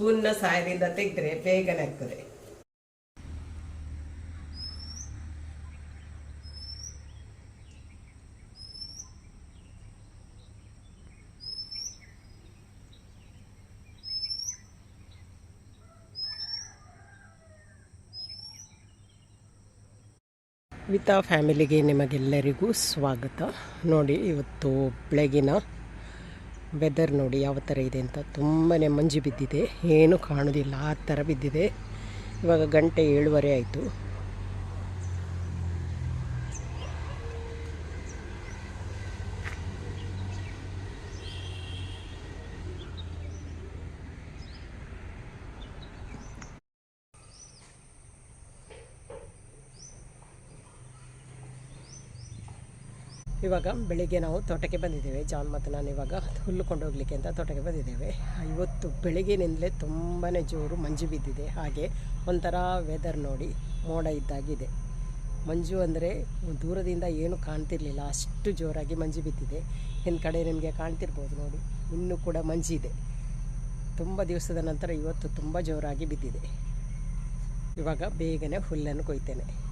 ಸ್ಪೂನ್ನ ಸಹಾಯದಿಂದ ತೆಗೆದ್ರೆ ಬೇಗನೆ ಆಗ್ತದೆ. ವಿತಾ ಫ್ಯಾಮಿಲಿಗೆ ನಿಮಗೆಲ್ಲರಿಗೂ ಸ್ವಾಗತ. ನೋಡಿ ಇವತ್ತು ಬೆಳಗಿನ ವೆದರ್ ನೋಡಿ ಯಾವ ಥರ ಇದೆ ಅಂತ ತುಂಬಾ ಮಂಜು ಬಿದ್ದಿದೆ. ಏನೂ ಕಾಣೋದಿಲ್ಲ. ಆ ಥರ ಬಿದ್ದಿದೆ. ಇವಾಗ ಗಂಟೆ ಏಳುವರೆ ಆಯಿತು. ಇವಾಗ ಬೆಳಿಗ್ಗೆ ನಾವು ತೋಟಕ್ಕೆ ಬಂದಿದ್ದೇವೆ. ಜಾನ್ ಮತ್ತು ನಾನು ಇವಾಗ ಹುಲ್ಲು ಕೊಂಡೋಗ್ಲಿಕ್ಕೆ ಅಂತ ತೋಟಕ್ಕೆ ಬಂದಿದ್ದೇವೆ. ಇವತ್ತು ಬೆಳಿಗ್ಗೆನಿಂದಲೇ ತುಂಬಾ ಜೋರು ಮಂಜು ಬಿದ್ದಿದೆ. ಹಾಗೆ ಒಂಥರ ವೆದರ್ ನೋಡಿ ಮೋಡ ಇದ್ದಾಗಿದೆ. ಮಂಜು ಅಂದರೆ ದೂರದಿಂದ ಏನು ಕಾಣ್ತಿರ್ಲಿಲ್ಲ. ಅಷ್ಟು ಜೋರಾಗಿ ಮಂಜು ಬಿದ್ದಿದೆ. ಕಡೆ ನಿಮಗೆ ಕಾಣ್ತಿರ್ಬೋದು ನೋಡಿ. ಇನ್ನೂ ಕೂಡ ಮಂಜಿದೆ ತುಂಬ ದಿವಸದ ನಂತರ ಇವತ್ತು ತುಂಬ ಜೋರಾಗಿ ಬಿದ್ದಿದೆ. ಇವಾಗ ಬೇಗನೆ ಹುಲ್ಲನ್ನು ಕೊಯ್ತೇನೆ.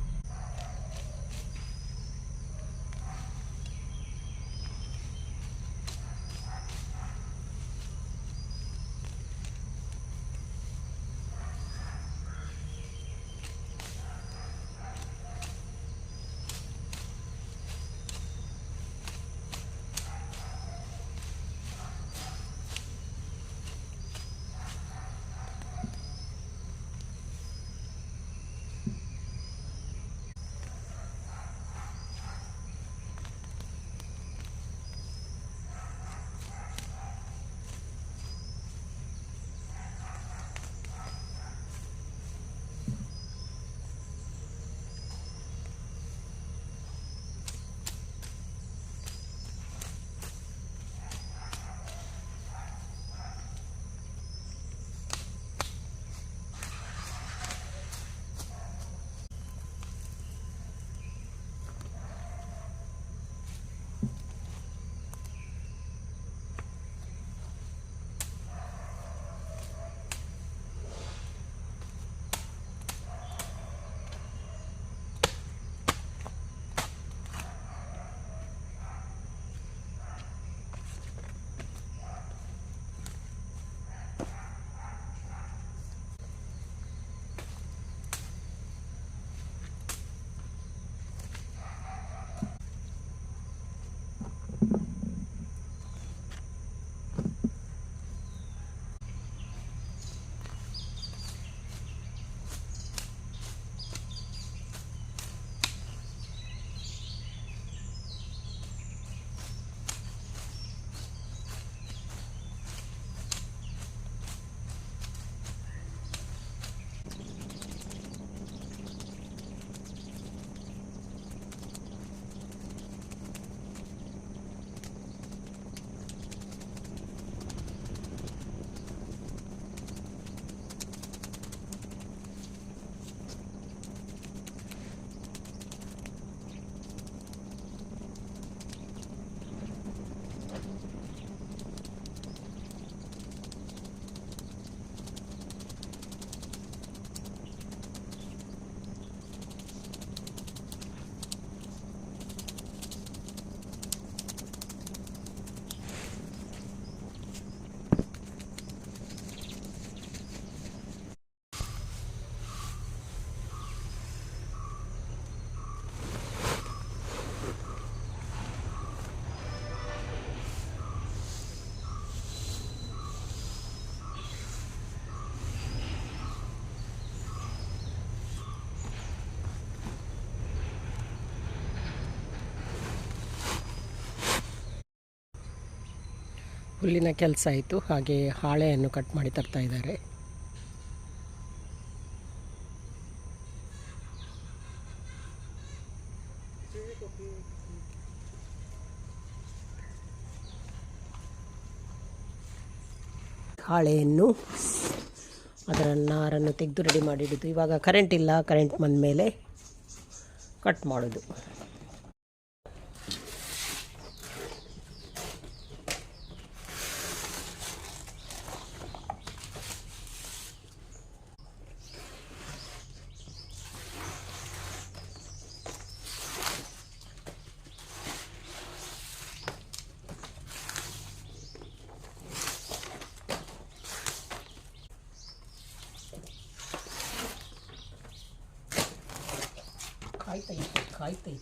ಹುಲ್ಲಿನ ಕೆಲಸ ಆಯಿತು, ಹಾಗೆ ಹಾಳೆಯನ್ನು ಕಟ್ ಮಾಡಿ ತರ್ತಾ ಇದ್ದಾರೆ. ಹಾಳೆಯನ್ನು ಅದರ ನಾರನ್ನು ತೆಗೆದು ರೆಡಿ ಮಾಡಿಡೋದು ಇವಾಗ ಕರೆಂಟ್ ಇಲ್ಲ ಕರೆಂಟ್ ಬಂದ ಮೇಲೆ ಕಟ್ ಮಾಡೋದು. aí tem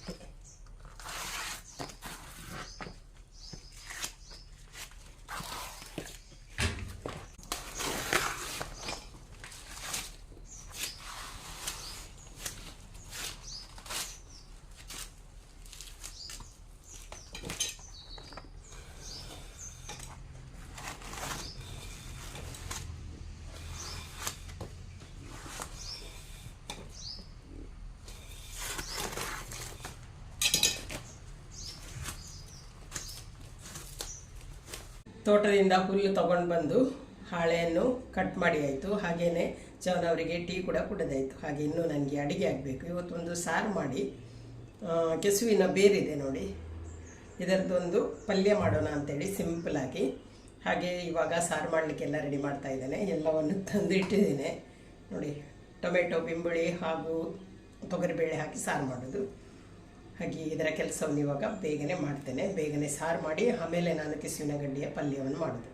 ತೋಟದಿಂದ ಹುಲ್ಲು ತಗೊಂಡು ಬಂದು ಹಾಳೆಯನ್ನು ಕಟ್ ಮಾಡಿ ಆಯಿತು. ಹಾಗೆಯೇ ಜವನ್ ಅವರಿಗೆ ಟೀ ಕೂಡ ಕುಡದಾಯಿತು. ಹಾಗೆ ಇನ್ನೂ ನನಗೆ ಅಡುಗೆ ಆಗಬೇಕು. ಇವತ್ತೊಂದು ಸಾರು ಮಾಡಿ ಕೆಸುವಿನ ಬೇರಿದೆ ನೋಡಿ. ಇದರದ್ದೊಂದು ಪಲ್ಯ ಮಾಡೋಣ ಅಂತೇಳಿ ಸಿಂಪಲಾಗಿ ಹಾಗೆ ಇವಾಗ ಸಾರು ಮಾಡಲಿಕ್ಕೆಲ್ಲ ರೆಡಿ ಮಾಡ್ತಾ ಇದ್ದೇನೆ. ಎಲ್ಲವನ್ನು ತಂದು ಇಟ್ಟಿದ್ದೇನೆ ನೋಡಿ, ಟೊಮೆಟೊ, ಬಿಂಬುಳಿ ಹಾಗೂ ತೊಗರಿಬೇಳೆ ಹಾಕಿ ಸಾರು ಮಾಡೋದು. ಹಾಗೆ ಇದರ ಕೆಲಸವನ್ನು ಇವಾಗ ಬೇಗನೆ ಮಾಡ್ತೇನೆ. ಬೇಗನೆ ಸಾರು ಮಾಡಿ, ಆಮೇಲೆ ನಾನು ಕೆಸುವಿನ ಗಡ್ಡಿಯ ಪಲ್ಯವನ್ನು ಮಾಡೋದು.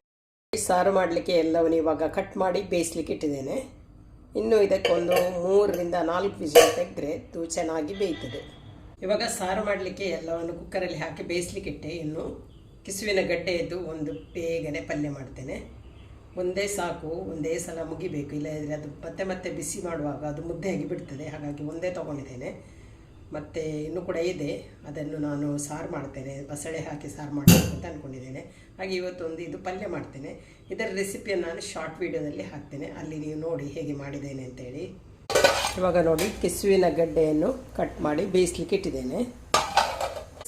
ಸಾರು ಮಾಡಲಿಕ್ಕೆ ಎಲ್ಲವನ್ನು ಇವಾಗ ಕಟ್ ಮಾಡಿ ಬೇಯಿಸ್ಲಿಕ್ಕೆ ಇಟ್ಟಿದ್ದೇನೆ. ಇನ್ನು ಇದಕ್ಕೊಂದು ಮೂರರಿಂದ ನಾಲ್ಕು ವಿಸಿಲ್ ತೆಗೆದ್ರೆ ತುಂಬ ಚೆನ್ನಾಗಿ ಬೇಯ್ತದೆ. ಇವಾಗ ಸಾರು ಮಾಡಲಿಕ್ಕೆ ಎಲ್ಲವನ್ನು ಕುಕ್ಕರಲ್ಲಿ ಹಾಕಿ ಬೇಯಿಸ್ಲಿಕ್ಕೆ ಇಟ್ಟೆ. ಇನ್ನು ಕಿಸುವಿನ ಗಡ್ಡೆಯದ್ದು ಒಂದು ಬೇಗನೆ ಪಲ್ಯ ಮಾಡ್ತೇನೆ. ಒಂದೇ ಸಾಕು, ಒಂದೇ ಸಲ ಮುಗಿಬೇಕು. ಇಲ್ಲದಿದ್ದರೆ ಅದು ಮತ್ತೆ ಮತ್ತೆ ಬಿಸಿ ಮಾಡುವಾಗ ಅದು ಮುದ್ದೆ ಆಗಿ ಬಿಡ್ತದೆ. ಹಾಗಾಗಿ ಒಂದೇ ತೊಗೊಂಡಿದ್ದೇನೆ. ಮತ್ತು ಇನ್ನೂ ಕೂಡ ಇದೆ. ಅದನ್ನು ನಾನು ಸಾರು ಮಾಡ್ತೇನೆ. ಬಸಳೆ ಹಾಕಿ ಸಾರು ಮಾಡಬೇಕು ಅಂತ ಅಂದ್ಕೊಂಡಿದ್ದೇನೆ ಹಾಗೆ ಇವತ್ತೊಂದು ಇದು ಪಲ್ಯ ಮಾಡ್ತೇನೆ. ಇದರ ರೆಸಿಪಿಯನ್ನು ನಾನು ಶಾರ್ಟ್ ವೀಡಿಯೋದಲ್ಲಿ ಹಾಕ್ತೇನೆ. ಅಲ್ಲಿ ನೀವು ನೋಡಿ ಹೇಗೆ ಮಾಡಿದ್ದೇನೆ ಅಂತೇಳಿ ಇವಾಗ ನೋಡಿ, ಕೆಸುವಿನ ಗಡ್ಡೆಯನ್ನು ಕಟ್ ಮಾಡಿ ಬೇಯಿಸ್ಲಿಕ್ಕೆ ಇಟ್ಟಿದ್ದೇನೆ.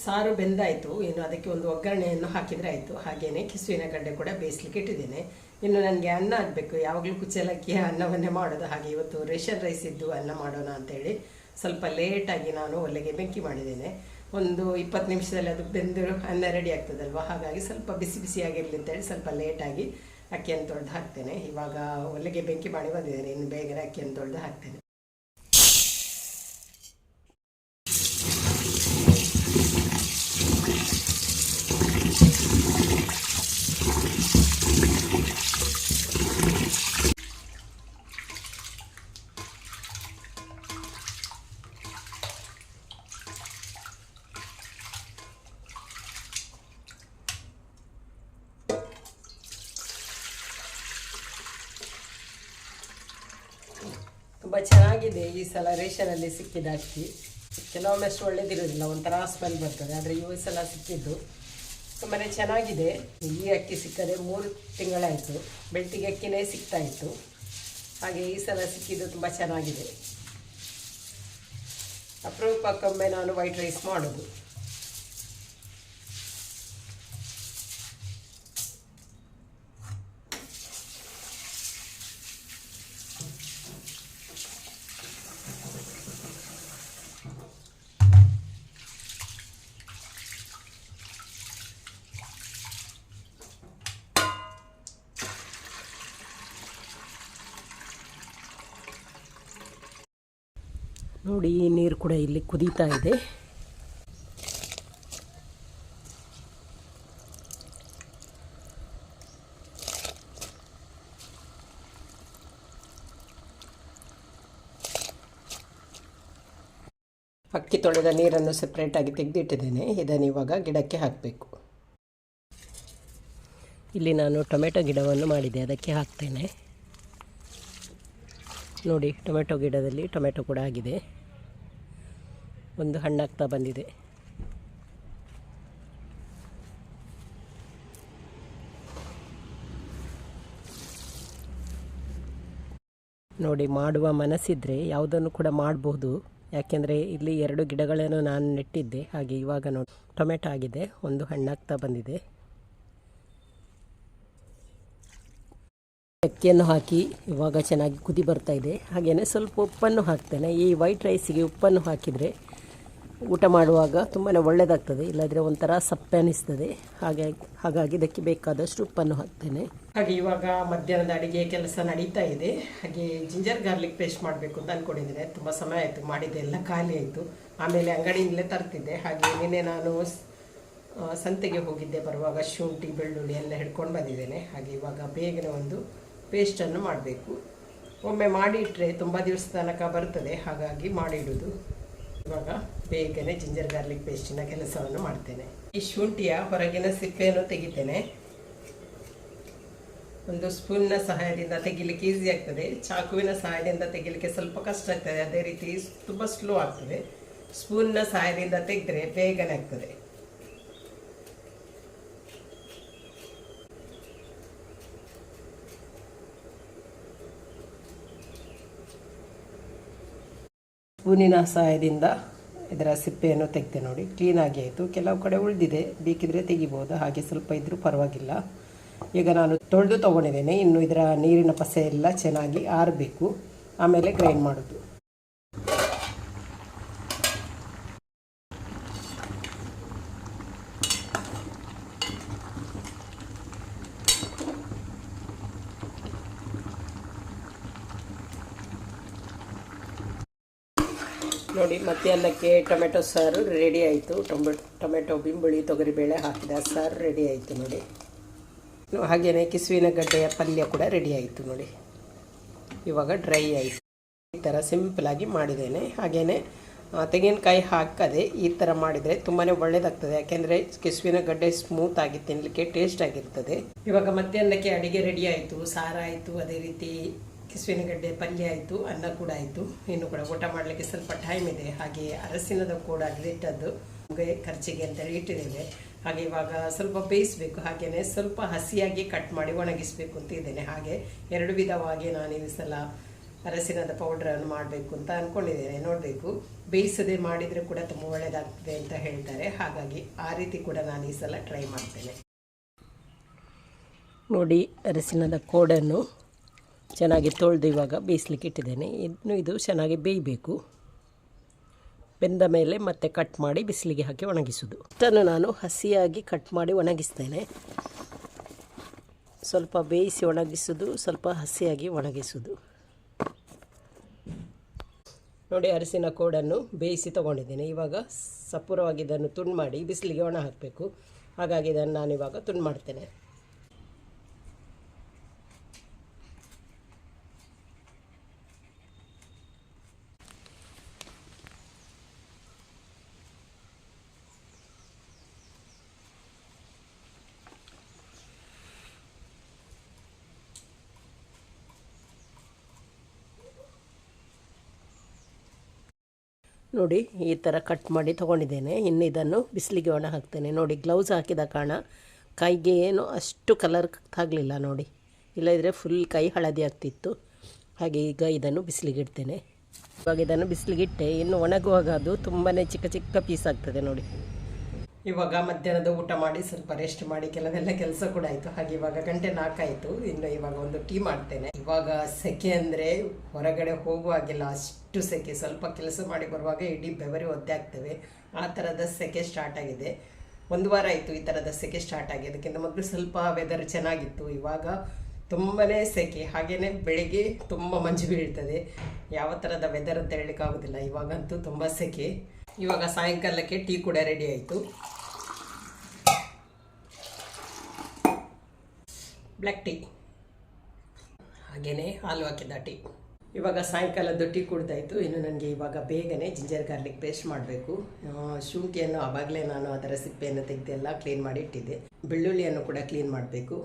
ಸಾರು ಬೆಂದಾಯಿತು. ಇನ್ನು ಅದಕ್ಕೆ ಒಂದು ಒಗ್ಗರಣೆಯನ್ನು ಹಾಕಿದರೆ ಆಯಿತು ಹಾಗೆಯೇ ಕಿಸುವಿನ ಗಡ್ಡೆ ಕೂಡ ಬೇಯಿಸ್ಲಿಕ್ಕೆ ಇಟ್ಟಿದ್ದೇನೆ. ಇನ್ನು ನನಗೆ ಅನ್ನ ಆಗಬೇಕು. ಯಾವಾಗಲೂ ಕುಚ್ಚಲಕ್ಕಿ ಅನ್ನವನ್ನೇ ಮಾಡೋದು. ಹಾಗೆ ಇವತ್ತು ರೇಷನ್ ರೈಸ್ ಇದ್ದು ಅನ್ನ ಮಾಡೋಣ ಅಂತೇಳಿ ಸ್ವಲ್ಪ ಲೇಟಾಗಿ ನಾನು ಒಲೆಗೆ ಬೆಂಕಿ ಮಾಡಿದ್ದೇನೆ. ಒಂದು ಇಪ್ಪತ್ತು ನಿಮಿಷದಲ್ಲಿ ಅದು ಬೆಂದು ಅನ್ನ ರೆಡಿ ಆಗ್ತದಲ್ವ? ಹಾಗಾಗಿ ಸ್ವಲ್ಪ ಬಿಸಿ ಬಿಸಿಯಾಗಿರಲಿ ಅಂತೇಳಿ ಸ್ವಲ್ಪ ಲೇಟಾಗಿ ಅಕ್ಕಿಯನ್ನು ತೊಳೆದು ಹಾಕ್ತೇನೆ. ಇವಾಗ ಒಲೆಗೆ ಬೆಂಕಿ ಮಾಡಿ ಬಂದಿದ್ದೇನೆ. ಇನ್ನು ಬೇಗನೆ ಅಕ್ಕಿಯನ್ನು ತೊಳೆದು ಹಾಕ್ತೇನೆ. ತುಂಬ ಚೆನ್ನಾಗಿದೆ ಈ ಸಲ ರೇಷನಲ್ಲಿ ಸಿಕ್ಕಿದ ಅಕ್ಕಿ. ಕೆಲವೊಮ್ಮೆ ಅಷ್ಟು ಒಳ್ಳೇದಿರೋದಿಲ್ಲ ಒಂಥರ ಸ್ಮೆಲ್ ಬರ್ತದೆ, ಆದರೆ ಈ ಸಲ ಸಿಕ್ಕಿದ್ದು ತುಂಬಾ ಚೆನ್ನಾಗಿದೆ. ಈ ಅಕ್ಕಿ ಸಿಕ್ಕದೆ ಮೂರು ತಿಂಗಳಾಯಿತು ಬೆಳ್ತಿಗೆ ಅಕ್ಕಿನೇ ಸಿಗ್ತಾ ಇತ್ತು. ಹಾಗೆ ಈ ಸಲ ಸಿಕ್ಕಿದ್ದು ತುಂಬ ಚೆನ್ನಾಗಿದೆ. ಅಪರೂಪಕ್ಕೊಮ್ಮೆ ನಾನು ವೈಟ್ ರೈಸ್ ಮಾಡೋದು. ನೋಡಿ ಈ ನೀರು ಕೂಡ ಇಲ್ಲಿ ಕುದೀತಾ ಇದೆ. ಅಕ್ಕಿ ತೊಳೆದ ನೀರನ್ನು ಸಪ್ರೇಟಾಗಿ ತೆಗೆದಿಟ್ಟಿದ್ದೇನೆ. ಇದನ್ನು ಇವಾಗ ಗಿಡಕ್ಕೆ ಹಾಕಬೇಕು. ಇಲ್ಲಿ ನಾನು ಟೊಮೆಟೊ ಗಿಡವನ್ನು ಮಾಡಿದೆ. ಅದಕ್ಕೆ ಹಾಕ್ತೇನೆ. ನೋಡಿ, ಟೊಮೆಟೊ ಗಿಡದಲ್ಲಿ ಟೊಮೆಟೊ ಕೂಡ ಆಗಿದೆ. ಒಂದು ಹಣ್ಣಾಗ್ತಾ ಬಂದಿದೆ. ನೋಡಿ, ಮಾಡುವ ಮನಸ್ಸಿದ್ರೆ ಯಾವುದನ್ನು ಕೂಡ ಮಾಡಬಹುದು ಯಾಕೆಂದರೆ, ಇಲ್ಲಿ ಎರಡು ಗಿಡಗಳನ್ನು ನಾನು ನೆಟ್ಟಿದ್ದೆ. ಹಾಗೆ ಇವಾಗ ನೋಡಿ, ಟೊಮೆಟೊ ಆಗಿದೆ, ಒಂದು ಹಣ್ಣಾಗ್ತಾ ಬಂದಿದೆ. ಅಕ್ಕಿಯನ್ನು ಹಾಕಿ ಇವಾಗ ಚೆನ್ನಾಗಿ ಕುದಿ ಬರ್ತಾ ಇದೆ. ಹಾಗೆಯೇ ಸ್ವಲ್ಪ ಉಪ್ಪನ್ನು ಹಾಕ್ತೇನೆ. ಈ ವೈಟ್ ರೈಸಿಗೆ ಉಪ್ಪನ್ನು ಹಾಕಿದರೆ ಊಟ ಮಾಡುವಾಗ ತುಂಬಾ ಒಳ್ಳೆಯದಾಗ್ತದೆ ಇಲ್ಲದ್ರೆ ಒಂಥರ ಸಪ್ಪೆ ಅನಿಸ್ತದೆ. ಹಾಗಾಗಿ ಹಾಗಾಗಿ ಇದಕ್ಕೆ ಬೇಕಾದಷ್ಟು ಉಪ್ಪನ್ನು ಹಾಕ್ತೇನೆ. ಹಾಗೆ ಇವಾಗ ಮಧ್ಯಾಹ್ನದ ಅಡಿಗೆ ಕೆಲಸ ನಡೀತಾ ಇದೆ. ಹಾಗೆ ಜಿಂಜರ್ ಗಾರ್ಲಿಕ್ ಪೇಸ್ಟ್ ಮಾಡಬೇಕು ಅಂತ ಅಂದ್ಕೊಂಡಿದ್ದೇನೆ ತುಂಬ ಸಮಯ ಆಯಿತು, ಮಾಡಿದ್ದೆ. ಎಲ್ಲ ಖಾಲಿ ಆಯಿತು. ಆಮೇಲೆ ಅಂಗಡಿಯಿಂದಲೇ ತರ್ತಿದ್ದೆ. ಹಾಗೆ ನಿನ್ನೆ ನಾನು ಸಂತೆಗೆ ಹೋಗಿದ್ದೆ. ಬರುವಾಗ ಶುಂಠಿ, ಬೆಳ್ಳುಳ್ಳಿ ಎಲ್ಲ ಹಿಡ್ಕೊಂಡು ಬಂದಿದ್ದೇನೆ. ಹಾಗೆ ಇವಾಗ ಬೇಗನೆ ಒಂದು ಪೇಸ್ಟನ್ನು ಮಾಡಬೇಕು. ಒಮ್ಮೆ ಮಾಡಿಟ್ಟರೆ ತುಂಬ ದಿವಸ ತನಕ ಬರ್ತದೆ, ಹಾಗಾಗಿ ಮಾಡಿಡೋದು ಇವಾಗ ಬೇಗನೆ ಜಿಂಜರ್ ಗಾರ್ಲಿಕ್ ಪೇಸ್ಟಿನ ಕೆಲಸವನ್ನು ಮಾಡ್ತೇನೆ. ಈ ಶುಂಠಿಯ ಹೊರಗಿನ ಸಿಪ್ಪೆಯನ್ನು ತೆಗಿತೇನೆ. ಒಂದು ಸ್ಪೂನ್ನ ಸಹಾಯದಿಂದ ತೆಗಿಲಿಕ್ಕೆ ಈಸಿ ಆಗ್ತದೆ. ಚಾಕುವಿನ ಸಹಾಯದಿಂದ ತೆಗಿಲಿಕ್ಕೆ ಸ್ವಲ್ಪ ಕಷ್ಟ ಆಗ್ತದೆ. ಅದೇ ರೀತಿ ತುಂಬ ಸ್ಲೋ ಆಗ್ತದೆ. ಸ್ಪೂನ್ನ ಸಹಾಯದಿಂದ ತೆಗೆದ್ರೆ ಬೇಗನೆ ಆಗ್ತದೆ. ಸ್ಪೂನಿನ ಸಹಾಯದಿಂದ ಇದರ ಸಿಪ್ಪೆಯನ್ನು ತೆಗೆದೆ ನೋಡಿ. ಕ್ಲೀನಾಗಿ ಆಯಿತು. ಕೆಲವು ಕಡೆ ಉಳಿದಿದೆ. ಬೇಕಿದ್ರೆ ತೆಗಿಬೋದು. ಹಾಗೆ ಸ್ವಲ್ಪ ಇದ್ದರೂ ಪರವಾಗಿಲ್ಲ. ಈಗ ನಾನು ತೊಳೆದು ತೊಗೊಂಡಿದ್ದೇನೆ. ಇನ್ನು ಇದರ ನೀರಿನ ಪಸೆ ಎಲ್ಲ ಚೆನ್ನಾಗಿ ಆರಬೇಕು. ಆಮೇಲೆ ಗ್ರೈಂಡ್ ಮಾಡೋದು. ನೋಡಿ ಮಧ್ಯಾಹ್ನಕ್ಕೆ ಟೊಮೆಟೊ ಸಾರು ರೆಡಿ ಆಯಿತು. ಟೊಮೆ ಟೊಮೆಟೊ, ಬಿಂಬುಳಿ, ತೊಗರಿಬೇಳೆ ಹಾಕಿದ ಸಾರು ರೆಡಿ ಆಯಿತು ನೋಡಿ. ಹಾಗೆಯೇ ಕಿಸುವಿನ ಗಡ್ಡೆಯ ಪಲ್ಯ ಕೂಡ ರೆಡಿ ಆಯಿತು ನೋಡಿ. ಇವಾಗ ಡ್ರೈ ಆಯಿತು. ಈ ಥರ ಸಿಂಪಲಾಗಿ ಮಾಡಿದ್ದೇನೆ. ಹಾಗೆಯೇ ತೆಂಗಿನಕಾಯಿ ಹಾಕದೆ ಈ ಥರ ಮಾಡಿದರೆ ತುಂಬಾ ಒಳ್ಳೆಯದಾಗ್ತದೆ ಯಾಕೆಂದರೆ ಕಿಸುವಿನ ಗಡ್ಡೆ ಸ್ಮೂತ್ ಆಗಿ ತಿನ್ನಲಿಕ್ಕೆ ಟೇಸ್ಟ್ ಆಗಿರ್ತದೆ. ಇವಾಗ ಮಧ್ಯಾಹ್ನಕ್ಕೆ ಅಡಿಗೆ ರೆಡಿ ಆಯಿತು. ಸಾರಾಯಿತು ಅದೇ ರೀತಿ ಗಡ್ಡೆ ಪಲ್ಯ ಆಯಿತು, ಅನ್ನ ಕೂಡ ಆಯಿತು. ಇನ್ನು ಕೂಡ ಊಟ ಮಾಡಲಿಕ್ಕೆ ಸ್ವಲ್ಪ ಟೈಮ್ ಇದೆ. ಹಾಗೆ ಅರಸಿನದ ಕೂಡ ಇಟ್ಟದ್ದು. ಖರ್ಚಿಗೆ ಅಂತೇಳಿ ಇಟ್ಟಿದ್ದೇವೆ. ಹಾಗೆ ಇವಾಗ ಸ್ವಲ್ಪ ಬೇಯಿಸಬೇಕು. ಹಾಗೆಯೇ ಸ್ವಲ್ಪ ಹಸಿಯಾಗಿ ಕಟ್ ಮಾಡಿ ಒಣಗಿಸಬೇಕು ಅಂತ ಇದ್ದೇನೆ. ಹಾಗೆ ಎರಡು ವಿಧವಾಗಿ ನಾನು ಈ ಸಲ ಅರಸಿನದ ಪೌಡ್ರನ್ನು ಮಾಡಬೇಕು ಅಂತ ಅಂದ್ಕೊಂಡಿದ್ದೇನೆ ನೋಡಬೇಕು. ಬೇಯಿಸದೆ ಮಾಡಿದರೆ ಕೂಡ ತುಂಬ ಒಳ್ಳೆಯದಾಗ್ತದೆ ಅಂತ ಹೇಳ್ತಾರೆ. ಹಾಗಾಗಿ ಆ ರೀತಿ ಕೂಡ ನಾನು ಈ ಸಲ ಟ್ರೈ ಮಾಡ್ತೇನೆ. ನೋಡಿ ಅರಸಿನದ ಕೋಡನ್ನು ಚೆನ್ನಾಗಿ ತೊಳೆದು ಇವಾಗ ಬೇಯಿಸ್ಲಿಕ್ಕೆ ಇಟ್ಟಿದ್ದೇನೆ. ಇನ್ನು ಇದು ಚೆನ್ನಾಗಿ ಬೇಯಬೇಕು. ಬೆಂದ ಮೇಲೆ ಮತ್ತೆ ಕಟ್ ಮಾಡಿ ಬಿಸಿಲಿಗೆ ಹಾಕಿ ಒಣಗಿಸೋದು. ಇಷ್ಟನ್ನು ನಾನು ಹಸಿಯಾಗಿ ಕಟ್ ಮಾಡಿ ಒಣಗಿಸ್ತೇನೆ. ಸ್ವಲ್ಪ ಬೇಯಿಸಿ ಒಣಗಿಸೋದು, ಸ್ವಲ್ಪ ಹಸಿಯಾಗಿ ಒಣಗಿಸೋದು. ನೋಡಿ, ಅರಿಸಿನ ಕೋಡನ್ನು ಬೇಯಿಸಿ ತೊಗೊಂಡಿದ್ದೇನೆ. ಇವಾಗ ಸಪೂರವಾಗಿ ಇದನ್ನು ತುಂಡು ಮಾಡಿ ಬಿಸಿಲಿಗೆ ಒಣ ಹಾಕಬೇಕು. ಹಾಗಾಗಿ ಇದನ್ನು ನಾನು ಇವಾಗ ತುಂಡು ಮಾಡ್ತೇನೆ. ನೋಡಿ, ಈ ಥರ ಕಟ್ ಮಾಡಿ ತೊಗೊಂಡಿದ್ದೇನೆ. ಇನ್ನು ಇದನ್ನು ಬಿಸಿಲಿಗೆ ಒಣ ಹಾಕ್ತೇನೆ. ನೋಡಿ ಗ್ಲೌಸ್ ಹಾಕಿದ ಕಾರಣ ಕೈಗೆ ಏನು ಅಷ್ಟು ಕಲರ್ ಆಗಲಿಲ್ಲ ನೋಡಿ. ಇಲ್ಲದಿದ್ದರೆ ಫುಲ್ ಕೈ ಹಳದಿ ಆಗ್ತಿತ್ತು. ಹಾಗೆ ಈಗ ಇದನ್ನು ಬಿಸಿಲಿಗೆ ಇಡ್ತೇನೆ. ಇವಾಗ ಇದನ್ನು ಬಿಸಿಲಿಗಿಟ್ಟೆ ಇನ್ನು ಒಣಗುವಾಗ ಅದು ತುಂಬಾ ಚಿಕ್ಕ ಚಿಕ್ಕ ಪೀಸ್ ಆಗ್ತದೆ ನೋಡಿ. ಇವಾಗ ಮಧ್ಯಾಹ್ನದ ಊಟ ಮಾಡಿ ಸ್ವಲ್ಪ ರೆಸ್ಟ್ ಮಾಡಿ ಕೆಲವೆಲ್ಲ ಕೆಲಸ ಕೂಡ ಆಯಿತು. ಹಾಗೆ ಇವಾಗ ಗಂಟೆ ನಾಲ್ಕಾಯಿತು ಇನ್ನು ಇವಾಗ ಒಂದು ಟೀ ಮಾಡ್ತೇನೆ. ಇವಾಗ ಸೆಕೆ ಅಂದರೆ ಹೊರಗಡೆ ಹೋಗುವಾಗಿಲ್ಲ ಅಷ್ಟು ಸೆಕೆ. ಸ್ವಲ್ಪ ಕೆಲಸ ಮಾಡಿ ಬರುವಾಗ ಇಡೀ ಬೆವರಿ ಒದ್ದೆ ಆಗ್ತೇವೆ. ಆ ಥರದ ಸೆಕೆ ಸ್ಟಾರ್ಟ್ ಆಗಿದೆ. ಒಂದು ವಾರ ಆಯಿತು ಈ ಥರದ ಸೆಕೆ ಸ್ಟಾರ್ಟ್ ಆಗಿ. ಅದಕ್ಕಿಂತ ಮೊದಲು ಸ್ವಲ್ಪ ವೆದರ್ ಚೆನ್ನಾಗಿತ್ತು. ಇವಾಗ ತುಂಬಾ ಸೆಕೆ. ಹಾಗೆಯೇ ಬೆಳಿಗ್ಗೆ ತುಂಬ ಮಂಜು ಬೀಳ್ತದೆ. ಯಾವ ಥರದ ವೆದರ್ ಅಂತ ಹೇಳಲಿಕ್ಕಾಗೋದಿಲ್ಲ. ಇವಾಗಂತೂ ತುಂಬ ಸೆಕೆ. ಇವಾಗ ಸಾಯಂಕಾಲಕ್ಕೆ ಟೀ ಕೂಡ ರೆಡಿ ಆಯಿತು. Black tea. ಹಾಗೆಯೇ ಹಾಲು ಹಾಕಿದ ಟೀ. ಇವಾಗ ಸಾಯಂಕಾಲದ್ದು ಟೀ ಕುಡ್ದಾಯಿತು. ಇನ್ನು ನನಗೆ ಇವಾಗ ಬೇಗನೆ ಜಿಂಜರ್ ಗಾರ್ಲಿಕ್ ಪೇಸ್ಟ್ ಮಾಡಬೇಕು. ಶುಂಠಿಯನ್ನು ಆವಾಗಲೇ ನಾನು ಅದರ ಸಿಪ್ಪೆಯನ್ನು ತೆಗೆದೆಲ್ಲ ಕ್ಲೀನ್ ಮಾಡಿ ಇಟ್ಟಿದ್ದೆ. ಬೆಳ್ಳುಳ್ಳಿಯನ್ನು ಕೂಡ ಕ್ಲೀನ್ ಮಾಡಬೇಕು.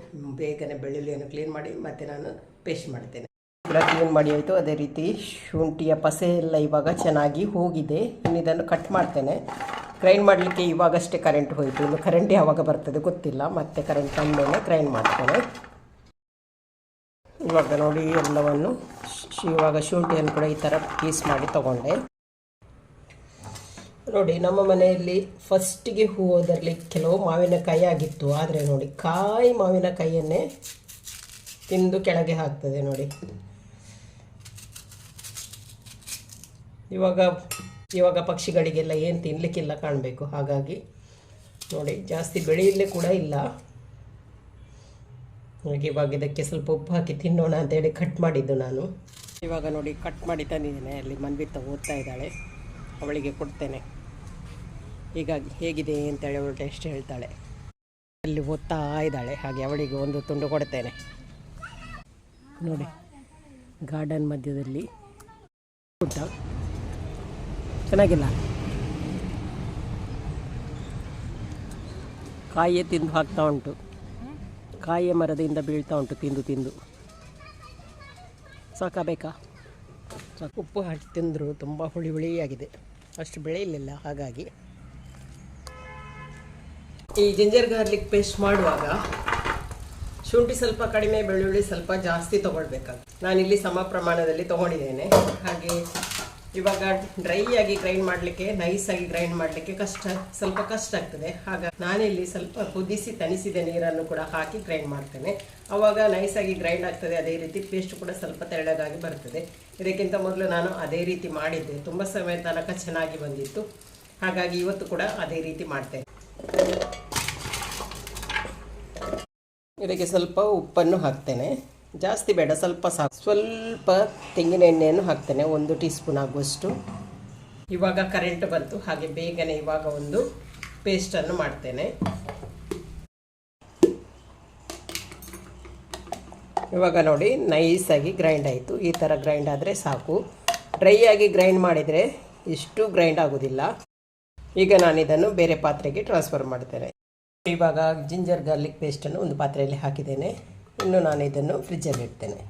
ಬೇಗನೆ ಬೆಳ್ಳುಳ್ಳಿಯನ್ನು ಕ್ಲೀನ್ ಮಾಡಿ ಮತ್ತೆ ನಾನು ಪೇಸ್ಟ್ ಮಾಡ್ತೇನೆ. ಕೂಡ ಕ್ಲೀನ್ ಮಾಡಿ ಆಯಿತು ಅದೇ ರೀತಿ ಶುಂಠಿಯ ಪಸೆ ಎಲ್ಲ ಇವಾಗ ಚೆನ್ನಾಗಿ ಹೋಗಿದೆ. ಇನ್ನು ಇದನ್ನು ಕಟ್ ಮಾಡ್ತೇನೆ. ಗ್ರೈಂಡ್ ಮಾಡಲಿಕ್ಕೆ ಇವಾಗಷ್ಟೇ ಕರೆಂಟ್ ಹೋಯಿತು. ಇನ್ನು ಕರೆಂಟ್ ಯಾವಾಗ ಬರ್ತದೆ ಗೊತ್ತಿಲ್ಲ. ಮತ್ತೆ ಕರೆಂಟ್ ಬಂದಮೇಲೆ ಗ್ರೈಂಡ್ ಮಾಡ್ತೇನೆ. ಇವಾಗ ನೋಡಿ ಎಲ್ಲವನ್ನು ಇವಾಗ ಶುಂಠಿಯನ್ನು ಕೂಡ ಈ ಥರ ಪೀಸ್ ಮಾಡಿ ತಗೊಂಡೆ. ನೋಡಿ, ನಮ್ಮ ಮನೆಯಲ್ಲಿ ಫಸ್ಟಿಗೆ ಹೂವುದರಲ್ಲಿ ಕೆಲವು ಮಾವಿನಕಾಯಿ ಆಗಿತ್ತು. ಆದರೆ ನೋಡಿ, ಕಾಯಿ ಮಾವಿನಕಾಯಿಯನ್ನೇ ತಿಂದು ಕೆಳಗೆ ಹಾಕ್ತದೆ ನೋಡಿ. ಇವಾಗ ಇವಾಗ ಪಕ್ಷಿಗಳಿಗೆಲ್ಲ ಏನು ತಿನ್ನಲಿಕ್ಕಿಲ್ಲ ಕಾಣಬೇಕು. ಹಾಗಾಗಿ ನೋಡಿ, ಜಾಸ್ತಿ ಬೆಳೆಯಲ್ಲೇ ಕೂಡ ಇಲ್ಲ. ಹಾಗೆ ಇವಾಗ ಇದಕ್ಕೆ ಸ್ವಲ್ಪ ಉಪ್ಪು ಹಾಕಿ ತಿನ್ನೋಣ ಅಂತೇಳಿ ಕಟ್ ಮಾಡಿದ್ದು ನಾನು. ಇವಾಗ ನೋಡಿ ಕಟ್ ಮಾಡಿ ತಂದಿದ್ದೇನೆ. ಅಲ್ಲಿ ಮನ್ವಿತ ಓದ್ತಾ ಇದ್ದಾಳೆ. ಅವಳಿಗೆ ಕೊಡ್ತೇನೆ. ಹೀಗಾಗಿ ಹೇಗಿದೆ ಅಂತೇಳಿ ಅವಳು ಟೇಸ್ಟ್ ಹೇಳ್ತಾಳೆ. ಅಲ್ಲಿ ಓದ್ತಾ ಇದ್ದಾಳೆ. ಹಾಗೆ ಅವಳಿಗೆ ಒಂದು ತುಂಡು ಕೊಡ್ತೇನೆ. ನೋಡಿ ಗಾರ್ಡನ್ ಮಧ್ಯದಲ್ಲಿ ಊಟ ಚೆನ್ನಾಗಿಲ್ಲ? ಕಾಯಿಯೇ ತಿಂದು ಹಾಕ್ತಾ ಉಂಟು. ಕಾಯಿಯ ಮರದಿಂದ ಬೀಳ್ತಾ ಉಂಟು, ತಿಂದು ತಿಂದು. ಸಾಕಬೇಕಾ ಸಾಕು. ಉಪ್ಪು ಹಾಕಿ ತಿಂದರು ತುಂಬ ಹುಳಿ ಹುಳಿಯಾಗಿದೆ. ಅಷ್ಟು ಬೆಳೆಯಲಿಲ್ಲ, ಹಾಗಾಗಿ. ಈ ಜಿಂಜರ್ ಗಾರ್ಲಿಕ್ ಪೇಸ್ಟ್ ಮಾಡುವಾಗ ಶುಂಠಿ ಸ್ವಲ್ಪ ಕಡಿಮೆ, ಬೆಳ್ಳುಳ್ಳಿ ಸ್ವಲ್ಪ ಜಾಸ್ತಿ ತೊಗೊಳ್ಬೇಕಾಗುತ್ತೆ ನಾನಿಲ್ಲಿ ಸಮ ಪ್ರಮಾಣದಲ್ಲಿ ತೊಗೊಂಡಿದ್ದೇನೆ. ಹಾಗೆ ಇವಾಗ ಡ್ರೈ ಆಗಿ ಗ್ರೈಂಡ್ ಮಾಡಲಿಕ್ಕೆ ಆಗಿ ಗ್ರೈಂಡ್ ಮಾಡಲಿಕ್ಕೆ ಕಷ್ಟ, ಸ್ವಲ್ಪ ಕಷ್ಟ ಆಗ್ತದೆ. ಹಾಗ ನಾನಿಲ್ಲಿ ಸ್ವಲ್ಪ ಕುದಿಸಿ ತಣಿಸಿದ ನೀರನ್ನು ಕೂಡ ಹಾಕಿ ಗ್ರೈಂಡ್ ಮಾಡ್ತೇನೆ. ಅವಾಗ ನೈಸ್ ಆಗಿ ಗ್ರೈಂಡ್ ಆಗ್ತದೆ, ಅದೇ ರೀತಿ ಪೇಸ್ಟ್ ಕೂಡ ಸ್ವಲ್ಪ ತೆಳ್ಳಗಾಗಿ ಬರ್ತದೆ. ಇದಕ್ಕಿಂತ ಮೊದಲು ನಾನು ಅದೇ ರೀತಿ ಮಾಡಿದ್ದೆ. ತುಂಬ ಸಮಯ ತನಕ ಚೆನ್ನಾಗಿ ಬಂದಿತ್ತು. ಹಾಗಾಗಿ ಇವತ್ತು ಕೂಡ ಅದೇ ರೀತಿ ಮಾಡ್ತೇನೆ. ಇದಕ್ಕೆ ಸ್ವಲ್ಪ ಉಪ್ಪನ್ನು ಹಾಕ್ತೇನೆ. ಜಾಸ್ತಿ ಬೇಡ, ಸ್ವಲ್ಪ ಸಾಕು. ಸ್ವಲ್ಪ ತೆಂಗಿನ ಎಣ್ಣೆಯನ್ನು ಹಾಕ್ತೇನೆ, ಒಂದು ಟೀ ಸ್ಪೂನ್ ಆಗುವಷ್ಟು. ಇವಾಗ ಕರೆಂಟ್ ಬಂತು, ಹಾಗೆ ಬೇಗನೆ ಇವಾಗ ಒಂದು ಪೇಸ್ಟನ್ನು ಮಾಡ್ತೇನೆ. ಇವಾಗ ನೋಡಿ ನೈಸಾಗಿ ಗ್ರೈಂಡ್ ಆಯಿತು. ಈ ಥರ ಗ್ರೈಂಡ್ ಆದರೆ ಸಾಕು. ಡ್ರೈ ಆಗಿ ಗ್ರೈಂಡ್ ಮಾಡಿದರೆ ಇಷ್ಟು ಗ್ರೈಂಡ್ ಆಗೋದಿಲ್ಲ. ಈಗ ನಾನು ಇದನ್ನು ಬೇರೆ ಪಾತ್ರೆಗೆ ಟ್ರಾನ್ಸ್ಫರ್ ಮಾಡ್ತೇನೆ. ಇವಾಗ ಜಿಂಜರ್ ಗಾರ್ಲಿಕ್ ಪೇಸ್ಟನ್ನು ಒಂದು ಪಾತ್ರೆಯಲ್ಲಿ ಹಾಕಿದ್ದೇನೆ. ಇನ್ನು ನಾನು ಇದನ್ನು ಫ್ರಿಜ್ಜಲ್ಲಿ ಇಡ್ತೇನೆ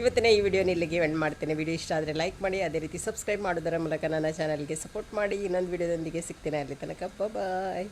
ಇವತ್ತಿನ ಈ ವಿಡಿಯೋನ ಇಲ್ಲಿಗೆ ಎಂಡ್ ಮಾಡ್ತೇನೆ. ವಿಡಿಯೋ ಇಷ್ಟ ಆದರೆ ಲೈಕ್ ಮಾಡಿ, ಅದೇ ರೀತಿ ಸಬ್ಸ್ಕ್ರೈಬ್ ಮಾಡೋದರ ಮೂಲಕ ನನ್ನ ಚಾನಲ್ಗೆ ಸಪೋರ್ಟ್ ಮಾಡಿ. ಇನ್ನೊಂದು ವಿಡಿಯೋದೊಂದಿಗೆ ಸಿಗ್ತೇನೆ ಅಲ್ಲಿ ತನಕ. ಬಾಯ್